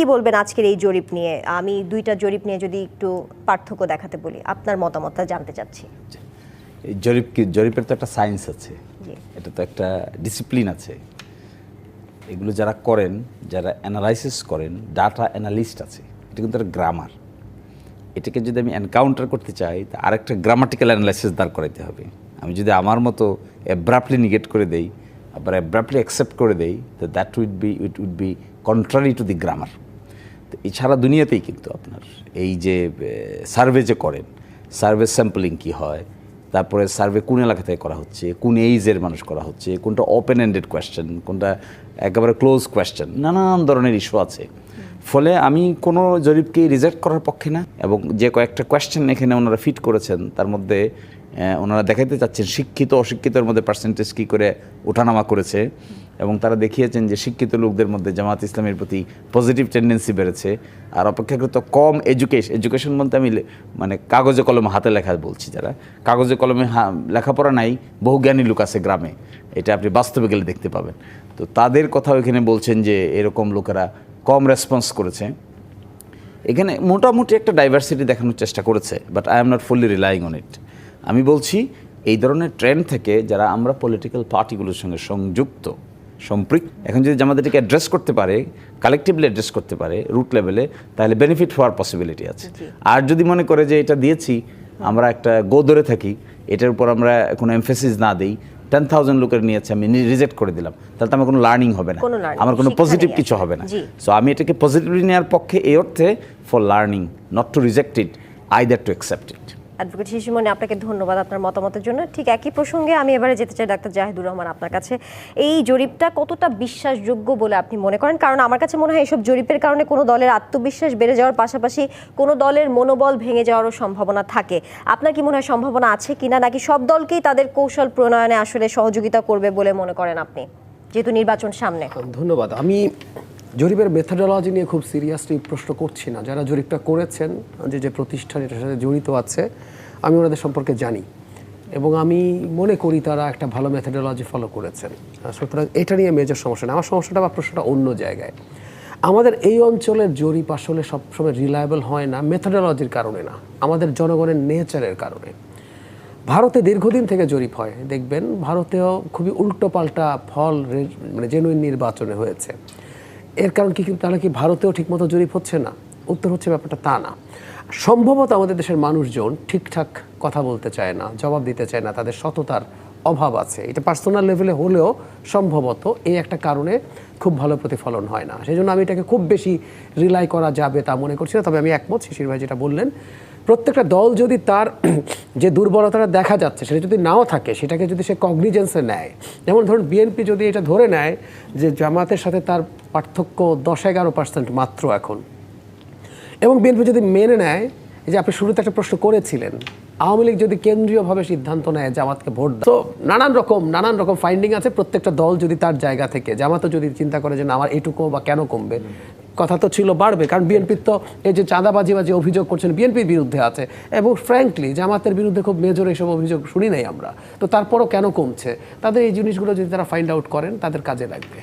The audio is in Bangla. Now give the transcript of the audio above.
কি বলবেন আজকের এই জরিপ নিয়ে? আমি দুইটা জরিপ নিয়ে যদি একটু পার্থক্য দেখাতে বলি আপনার মতামতটা জানতে চাচ্ছি। এই জরিপ কি জরিপের তো একটা সায়েন্স আছে। এটা তো একটা ডিসিপ্লিন আছে। এগুলো যারা করেন যারা অ্যানালাইসিস করেন ডাটা অ্যানালিস্ট আছে এটা কিন্তু একটা গ্রামার এটাকে যদি আমি এনকাউন্টার করতে চাই তা আরেকটা গ্রামাটিক্যাল অ্যানালাইসিস দাঁড় করাইতে হবে। আমি যদি আমার মতো অ্যাব্রাপ্টলি নিগেট করে দেই আবার অ্যাব্রাপ্টলি অ্যাকসেপ্ট করে দেই তো that would be it would be contrary to the grammar তো এছাড়া দুনিয়াতেই কিন্তু আপনার এই যে সার্ভে যে করেন, সার্ভে স্যাম্পলিং কি হয়, তারপরে সার্ভে কোন এলাকা থেকে করা হচ্ছে, কোন এইজের মানুষ করা হচ্ছে, কোনটা ওপেন এন্ডেড কোয়েশ্চেন কোনটা একেবারে ক্লোজ কোয়েশ্চেন নানান ধরনের ইস্যু আছে। ফলে আমি কোনো জরিপকে রিজেক্ট করার পক্ষে না এবং যে কয়েকটা কোয়েশ্চেন এখানে ওনারা ফিট করেছেন, তার মধ্যে ওনারা দেখাইতে চাচ্ছেন শিক্ষিত, অশিক্ষিতের মধ্যে পার্সেন্টেজ কী করে ওঠানামা করেছে এবং তারা দেখিয়েছেন যে শিক্ষিত লোকদের মধ্যে জামাত ইসলামের প্রতি পজিটিভ টেন্ডেন্সি বেড়েছে। আর অপেক্ষাকৃত কম এডুকেশন এডুকেশন বলতে আমি মানে কাগজে কলমে হাতে লেখা বলছি যারা। কাগজে কলমে লেখাপড়া নাই বহু জ্ঞানী লোক আছে গ্রামে। এটা আপনি বাস্তবে গেলে দেখতে পাবেন। তো তাদের কথাও এখানে বলছেন যে এরকম লোকেরা কম রেসপন্স করেছে। এখানে মোটামুটি একটা ডাইভার্সিটি দেখানোর চেষ্টা করেছে but I am not fully relying on it আমি বলছি এই ধরনের ট্রেন্ড থেকে যারা আমরা পলিটিক্যাল পার্টিগুলোর সঙ্গে সংযুক্ত সম্পৃক্ত এখন যদি আমাদের এটাকে অ্যাড্রেস করতে পারে কালেকটিভলি অ্যাড্রেস করতে পারে রুট লেভেলে তাহলে বেনিফিট হওয়ার পসিবিলিটি আছে। আর যদি মনে করে যে এটা দিয়েছি আমরা একটা গো ধরে থাকি এটার উপর আমরা কোনো এমফেসিস না দিই টেন থাউজেন্ড লোকের নিয়েছে আমি রিজেক্ট করে দিলাম। তাহলে তো আমার কোনো লার্নিং হবে না। আমার কোনো পজিটিভ কিছু হবে না। সো আমি এটাকে পজিটিভলি নেওয়ার পক্ষে এই অর্থে for learning not to reject it either to accept it advocate Shishumoni আপনাকে ধন্যবাদ আপনার মতামতের জন্য। ঠিক একই প্রসঙ্গে আমি এবারে যেতে চাই ডাক্তার জাহিদুর রহমান আপনার কাছে। এই জরিপটা কতটা বিশ্বাসযোগ্য বলে আপনি মনে করেন? কারণ আমার কাছে মনে হয় এসব জরিপের কারণে কোনো দলের আত্মবিশ্বাস বেড়ে যাওয়ার পাশাপাশি কোনো দলের মনোবল ভেঙে যাওয়ারও সম্ভাবনা থাকে। আপনার কি মনে হয় সম্ভাবনা আছে কিনা? নাকি সব দলকেই তাদের কৌশল প্রণয়নে আসলে সহযোগিতা করবে বলে মনে করেন আপনি? যেহেতু নির্বাচন সামনে। ধন্যবাদ। আমি জরিপের মেথডোলজি নিয়ে খুব সিরিয়াসলি প্রশ্ন করছি না। যারা জরিপটা করেছেন, যে যে প্রতিষ্ঠান এটার সাথে জড়িত আছে, আমি ওনাদের সম্পর্কে জানি। এবং আমি মনে করি তারা একটা ভালো মেথডোলজি ফলো করেছেন। সুতরাং এটা নিয়ে মেজর সমস্যা না আমার সমস্যাটা বা প্রশ্নটা অন্য জায়গায়। আমাদের এই অঞ্চলের জরিপ আসলে সবসময় রিলায়েবল হয় না মেথডোলজির কারণে না। আমাদের জনগণের নেচারের কারণে। ভারতে দীর্ঘদিন থেকে জরিপ হয়। দেখবেন, ভারতেও খুবই উল্টোপাল্টা ফল মানে জেনুইন নির্বাচনে হয়েছে। এর কারণ কি কিন্তু তাহলে কি ভারতেও ঠিকমতো জরিপ হচ্ছে না? উত্তর হচ্ছে ব্যাপারটা তা না। সম্ভবত আমাদের দেশের মানুষজন ঠিকঠাক কথা বলতে চায় না, জবাব দিতে চায় না, তাদের সততার অভাব আছে। এটা পার্সোনাল লেভেলে হলেও সম্ভবত এই একটা কারণে খুব ভালো প্রতিফলন হয় না। সেই জন্য আমি এটাকে খুব বেশি রিলাই করা যাবে তা মনে করছি না, তবে আমি একমত শিশির ভাই যেটা বললেন। প্রত্যেকটা দল যদি তার যে দুর্বলতাটা দেখা যাচ্ছে, সেটা যদি নাও থাকে, সেটাকে যদি সে কগনিজেন্সে নেয়, যেমন ধরুন বিএনপি যদি এটা ধরে নেয় যে জামাতের সাথে তার পার্থক্য দশ এগারো পার্সেন্ট মাত্র এখন। এবং বিএনপি যদি মেনে নেয় যে আপনি শুরুতে একটা প্রশ্ন করেছিলেন, আওয়ামী লীগ যদি কেন্দ্রীয়ভাবে সিদ্ধান্ত নেয়, জামাতকে ভোট দেয়। তো নানান রকম নানান রকম ফাইন্ডিং আছে। প্রত্যেকটা দল যদি তার জায়গা থেকে, জামাতও যদি চিন্তা করে যে না, আমার এটুকু বা কেন কমবে? কথা তো ছিল বাড়বে, কারণ বিএনপির তো এই যে চাঁদাবাজি বা যে অভিযোগ করছেন, বিএনপির বিরুদ্ধে আছে। এবং ফ্র্যাঙ্কলি জামাতের বিরুদ্ধে খুব মেজর এইসব অভিযোগ শুনি নাই আমরা। তো তারপরও কেন কমছে? তাদের এই জিনিসগুলো যদি তারা ফাইন্ড আউট করেন, তাদের কাজে লাগবে।